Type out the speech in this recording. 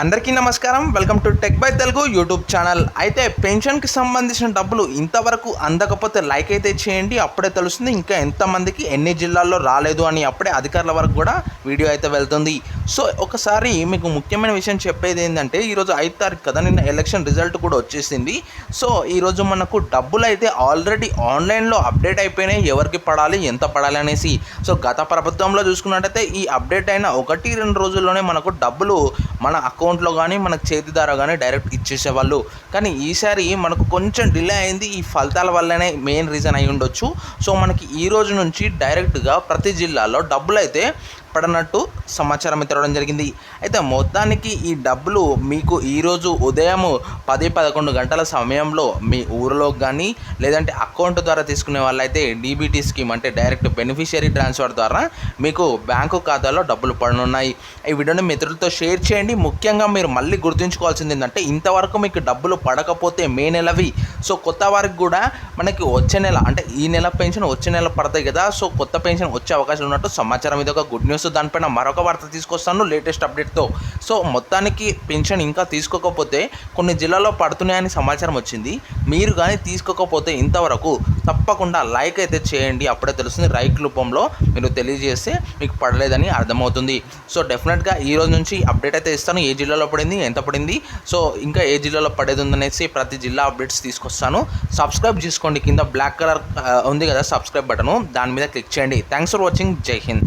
అందరికీ నమస్కారం. Welcome to tech by Telugu YouTube channel. అయితే పెన్షన్కి సంబంధించిన డబ్బులు ఇంతవరకు అందకపోతే లైక్ అయితే చేయండి. అప్పుడే తెలుస్తుంది ఇంకా ఎంతమందికి ఎన్ని జిల్లాల్లో రాలేదు అని అప్పుడే అధికారుల వరకు కూడా వీడియో అయితే వెళ్తుంది. సో ఒకసారి మీకు ముఖ్యమైన విషయం చెప్పేది ఏంటంటే ఈరోజు ఐదు తారీఖు కదా నిన్న ఎలక్షన్ రిజల్ట్ కూడా వచ్చేసింది. సో ఈరోజు మనకు డబ్బులు అయితే ఆల్రెడీ ఆన్లైన్లో అప్డేట్ అయిపోయినాయి. ఎవరికి పడాలి ఎంత పడాలి అనేసి. సో గత ప్రభుత్వంలో చూసుకున్నట్టయితే ఈ అప్డేట్ అయిన ఒకటి రెండు రోజుల్లోనే మనకు డబ్బులు మన అకౌంట్లో కానీ మన చేతి ద్వారా కానీ డైరెక్ట్ ఇచ్చేసేవాళ్ళు. కానీ ఈసారి మనకు కొంచెం డిలే అయింది. ఈ ఫలితాల వల్లనే మెయిన్ రీజన్ అయి ఉండొచ్చు సో మనకి ఈ రోజు నుంచి డైరెక్ట్గా ప్రతి జిల్లాలో డబ్బులు అయితే చెప్పడన్నట్టు సమాచారం అయితే రావడం జరిగింది. అయితే మొత్తానికి ఈ డబ్బులు మీకు ఈరోజు ఉదయం పది పదకొండు గంటల సమయంలో మీ ఊరిలో కానీ లేదంటే అకౌంట్ ద్వారా తీసుకునే వాళ్ళైతే డీబీటీ స్కీమ్ అంటే డైరెక్ట్ బెనిఫిషియరీ ట్రాన్స్ఫర్ ద్వారా మీకు బ్యాంకు ఖాతాలో డబ్బులు పడనున్నాయి. ఈ వీడియోని మిత్రులతో షేర్ చేయండి. ముఖ్యంగా మీరు మళ్ళీ గుర్తుంచుకోవాల్సింది ఏంటంటే ఇంతవరకు మీకు డబ్బులు పడకపోతే మే నెలవి. సో కొత్త వారికి కూడా మనకి వచ్చే నెల అంటే ఈ నెల పెన్షన్ వచ్చే నెల పడతాయి కదా. సో కొత్త పెన్షన్ వచ్చే అవకాశం ఉన్నట్టు సమాచారం. ఇది ఒక గుడ్ న్యూస్. సో దానిపైన మరొక వార్త తీసుకొస్తాను లేటెస్ట్ అప్డేట్తో సో మొత్తానికి పెన్షన్ ఇంకా తీసుకోకపోతే కొన్ని జిల్లాల్లో పడుతున్నాయని సమాచారం వచ్చింది. మీరు కానీ తీసుకోకపోతే ఇంతవరకు తప్పకుండా లైక్ అయితే చేయండి. అప్పుడే తెలుస్తుంది రైక్ రూపంలో మీరు తెలియజేస్తే మీకు పడలేదని అర్థమవుతుంది. సో డెఫినెట్గా ఈ రోజు నుంచి అప్డేట్ అయితే ఇస్తాను. ఏ జిల్లాలో పడింది ఎంత పడింది సో ఇంకా ఏ జిల్లాలో పడేది ఉందనేసి ప్రతి జిల్లా అప్డేట్స్ తీసుకొస్తాను. సబ్స్క్రైబ్ చేసుకోండి. కింద బ్లాక్ కలర్ ఉంది కదా సబ్స్క్రైబ్ బటను. దాని మీద క్లిక్ చేయండి. Thanks for watching. జై హింద్.